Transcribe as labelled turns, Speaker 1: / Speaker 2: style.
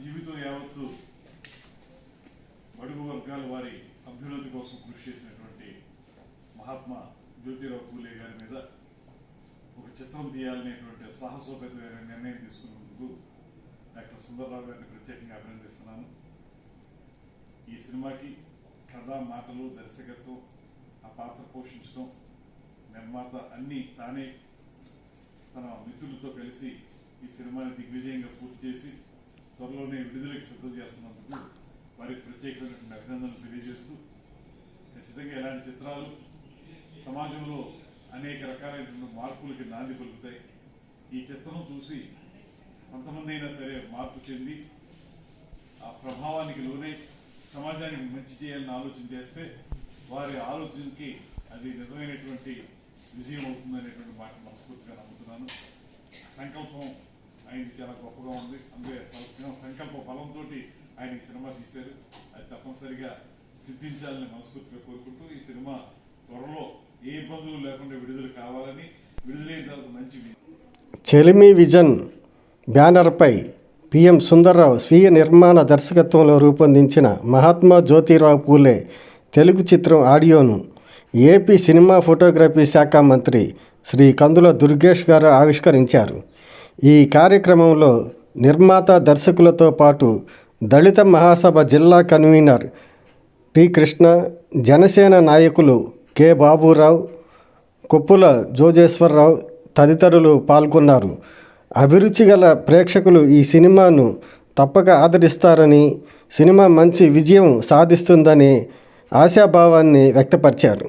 Speaker 1: జీవితం యావత్తు బడుగు వర్గాల వారి అభ్యున్నతి కోసం కృషి చేసినటువంటి మహాత్మా జ్యోతిరావు పూలే గారి మీద ఒక చిత్రం తీయాలనేటువంటి సాహసోపేతమైన నిర్ణయం తీసుకున్నందుకు డాక్టర్ సుందరరావు గారిని ప్రత్యేకంగా అభినందిస్తున్నాను. ఈ సినిమాకి కథ మాటలు దర్శకత్వం ఆ పాత్ర పోషించడం నిర్మాత అన్నీ తానే తన మిత్రులతో కలిసి ఈ సినిమాని దిగ్విజయంగా పూర్తి చేసి త్వరలోనే విడుదలకి సిద్ధం చేస్తున్నందుకు వారికి ప్రత్యేకమైనటువంటి అభినందనలు తెలియజేస్తూ ఖచ్చితంగా ఇలాంటి చిత్రాలు సమాజంలో అనేక రకాలైనటువంటి మార్పులకి నాంది పలుకుతాయి. ఈ చిత్రం చూసి కొంతమంది అయినా సరే మార్పు చెంది ఆ ప్రభావానికి లోనే సమాజానికి మంచి చేయాలని ఆలోచన చేస్తే వారి ఆలోచనకి అది నిజమైనటువంటి విజయం అవుతుందనేటువంటి మాట మనస్ఫూర్తిగా నమ్ముతున్నాను. సంకల్పం ఆయనకి చాలా గొప్పగా ఉంది. అందుకే సంకల్ప బలంతో ఆయన ఈ సినిమా తీశారు. అది తప్పనిసరిగా సిద్ధించాలని మనస్ఫూర్తిగా కోరుకుంటూ ఈ సినిమా త్వరలో ఏ ఇబ్బందులు లేకుండా విడుదల కావాలని విడుదలైన తర్వాత మంచి
Speaker 2: చెలిమి విజన్ బ్యానర్పై పిఎం సుందర్రావు స్వీయ నిర్మాణ దర్శకత్వంలో రూపొందించిన మహాత్మా జ్యోతిరావు పూలే తెలుగు చిత్రం ఆడియోను ఏపీ సినిమా ఫోటోగ్రఫీ శాఖ మంత్రి శ్రీ కందుల దుర్గేష్ గారు ఆవిష్కరించారు. ఈ కార్యక్రమంలో నిర్మాత దర్శకులతో పాటు దళిత మహాసభ జిల్లా కన్వీనర్ టి కృష్ణ జనసేన నాయకులు కె బాబురావు కొప్పుల జోజేశ్వరరావు తదితరులు పాల్గొన్నారు. అభిరుచి గల ప్రేక్షకులు ఈ సినిమాను తప్పక ఆదరిస్తారని సినిమా మంచి విజయం సాధిస్తుందని ఆశాభావాన్ని వ్యక్తపరిచారు.